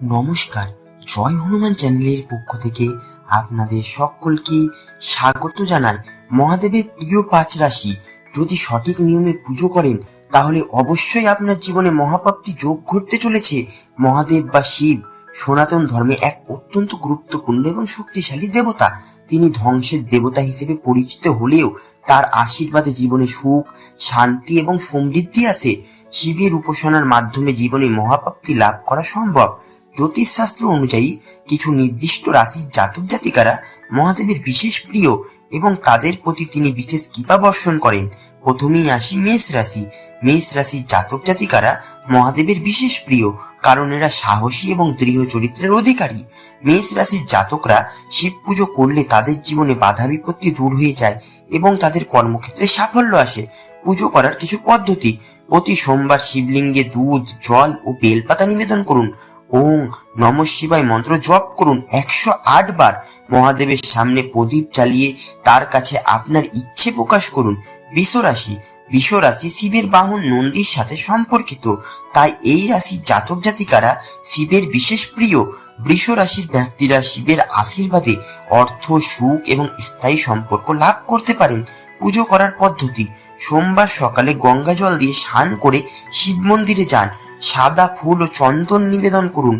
নমস্কার, জয় হনুমান চ্যানেলের পক্ষ থেকে আপনাদের সকলকে স্বাগত জানাই মহাদেবের প্রিয় পাঁচ রাশি। যদি সঠিক নিয়মে পুজো করেন, তাহলে অবশ্যই আপনার জীবনে মহাপ্রাপ্তি যোগ ঘটতে চলেছে। মহাদেব বা শিব সনাতন ধর্মে এক অত্যন্ত গুরুত্বপূর্ণ এবং শক্তিশালী দেবতা। তিনি ধ্বংসের দেবতা হিসেবে পরিচিত হলেও তার আশীর্বাদে জীবনে সুখ, শান্তি এবং সমৃদ্ধি আসে। শিবের উপাসনার মাধ্যমে জীবনে মহাপ্রাপ্তি লাভ করা সম্ভব। জ্যোতিষশাস্ত্র অনুযায়ী কিছু নির্দিষ্ট রাশির জাতক জাতিকারা মহাদেবের বিশেষ প্রিয় এবং তাদের প্রতি তিনি বিশেষ কৃপা বর্ষণ করেন। প্রথমেই আসি মেষ রাশি। মেষ রাশির জাতক জাতিকারা মহাদেবের বিশেষ প্রিয়, কারণ এরা সাহসী এবং দৃঢ় চরিত্রের অধিকারী। মেষ রাশির জাতকরা শিব পুজো করলে তাদের জীবনে বাধা বিপত্তি দূর হয়ে যায় এবং তাদের কর্মক্ষেত্রে সাফল্য আসে। পুজো করার কিছু পদ্ধতি, প্রতি সোমবার শিবলিঙ্গে দুধ, জল ও বেলপাতা নিবেদন করুন। ওং নম শিবায় মন্ত্র জপ করুন একশো আট বার। মহাদেবের সামনে প্রদীপ চালিয়ে তার কাছে আপনার ইচ্ছে প্রকাশ করুন। বিশ্বরাশি বিশ্বরাশি শিবের বাহন নন্দীর সাথে সম্পর্কিত। তাই এই রাশির জাতক জাতিকারা শিবের বিশেষ প্রিয়। বৃষ রাশির ব্যক্তিরা শিবের আশীর্বাদে অর্থ, সুখ এবং স্থায়ী সম্পর্ক লাভ করতে পারেন। পুজো করার পদ্ধতি, সোমবার সকালে গঙ্গা জল দিয়ে স্নান করে শিব মন্দিরে যান। সাদা ফুল ও চন্দন নিবেদন করুন।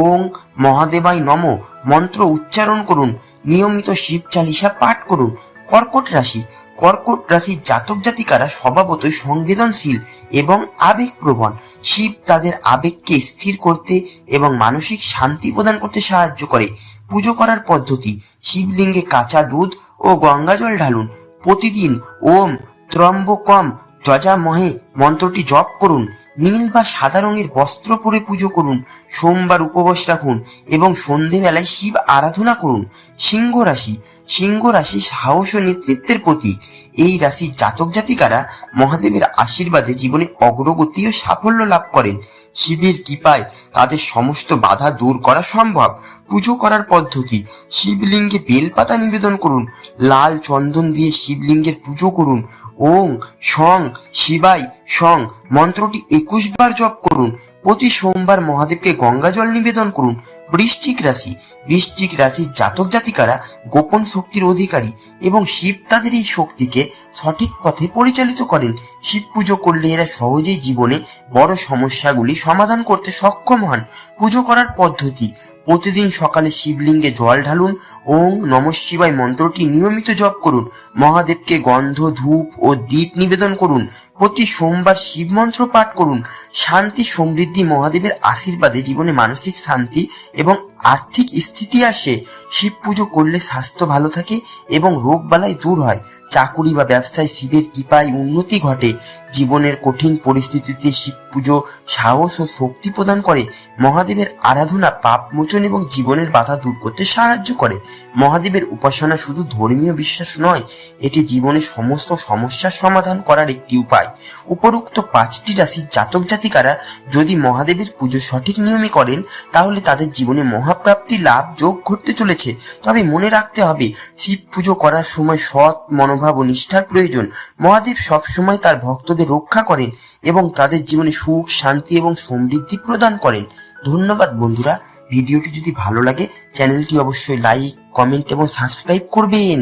ওং মহাদেবাই নম। মন্ত্র উচ্চারণ করুন। নিয়মিত শিব চালিসা পাঠ করুন। কর্কট রাশি। কর্কট রাশির জাতক জাতিকারা স্বভাবতই সংবেদনশীল এবং আবেগপ্রবণ। শিব তাদের আবেগকে স্থির করতে এবং মানসিক শান্তি প্রদান করতে সাহায্য করে। পুজো করার পদ্ধতি। শিবলিঙ্গে কাঁচা দুধ ও গঙ্গাজল ঢালুন। প্রতিদিন ওম ত্রম্বকম যজামহে মন্ত্রটি জপ করুন। নীল বা সাদা রঙের বস্ত্র পরে পুজো করুন, সোমবার উপবাস রাখুন এবং সন্ধেবেলায় শিব আরাধনা করুন। সিংহ রাশি সিংহ রাশি সাহস ও নেতৃত্বের প্রতীক। এই রাশির জাতক জাতিকারা মহাদেবের আশীর্বাদে জীবনে অগ্রগতি ও সাফল্য লাভ করেন। শিবের কৃপায় তাদের সমস্ত বাধা দূর করা সম্ভব। পুজো করার পদ্ধতি, শিবলিঙ্গে বেলপাতা নিবেদন করুন, লাল চন্দন দিয়ে শিবলিঙ্গের পুজো করুন, ওং, সং, শিবাই, সং, মন্ত্রটি একুশ বার জপ করুন প্রতি সোমবার মহাদেবকে গঙ্গা জল নিবেদন করুন বৃশ্চিক রাশি। বৃশ্চিক রাশির জাতক জাতিকারা গোপন শক্তির অধিকারী এবং শিব তাদের এই শক্তিকে সঠিক পথে পরিচালিত করেন। শিব পুজো করলে এরা সহজেই জীবনে বড় সমস্যাগুলি সমাধান করতে সক্ষম হন। পুজো করার পদ্ধতি প্রতিদিন সকালে শিবলিঙ্গে জল ঢালুন ওং নম শিবায় মন্ত্রটি নিয়মিত জপ করুন, মহাদেবকে গন্ধ, ধূপ ও দীপ নিবেদন করুন, প্রতি সোমবার শিব মন্ত্র পাঠ করুন, শান্তি সমৃদ্ধি মহাদেবের আশীর্বাদে জীবনে মানসিক শান্তি এবং আর্থিক স্থিতি আসে, শিব পুজো করলে স্বাস্থ্য ভালো থাকে এবং রোগ বালাই দূর হয়, চাকুরি বা ব্যবসায় শিবের কৃপায় উন্নতি ঘটে, জীবনের কঠিন পরিস্থিতিতে শিব পুজো, সাহস ও শক্তি প্রদান করে, মহাদেবের আরাধনা পাপ মোচন এবং জীবনের বাধা দূর করতে সাহায্য করে। মহাদেবের উপাসনা শুধু ধর্মীয় বিশ্বাস নয়, এটি জীবনের সমস্ত সমস্যার সমাধান করার একটি উপায়। উপরোক্ত পাঁচটি রাশির জাতক জাতিকারা যদি মহাদেবের পুজো সঠিক নিয়মে করেন, তাহলে তাদের জীবনে মহাপ্রাপ্তি, লাভ, যোগ ঘটতে চলেছে। তবে মনে রাখতে হবে, শিব পুজো করার সময় সৎ মনোভাব ও নিষ্ঠার প্রয়োজন। মহাদেব সবসময় তার ভক্তদের রক্ষা করেন এবং তাদের জীবনে সুখ, শান্তি এবং সমৃদ্ধি প্রদান করেন। ধন্যবাদ বন্ধুরা। ভিডিওটি যদি ভালো লাগে, চ্যানেলটি অবশ্যই লাইক কমেন্ট এবং সাবস্ক্রাইব করবেন।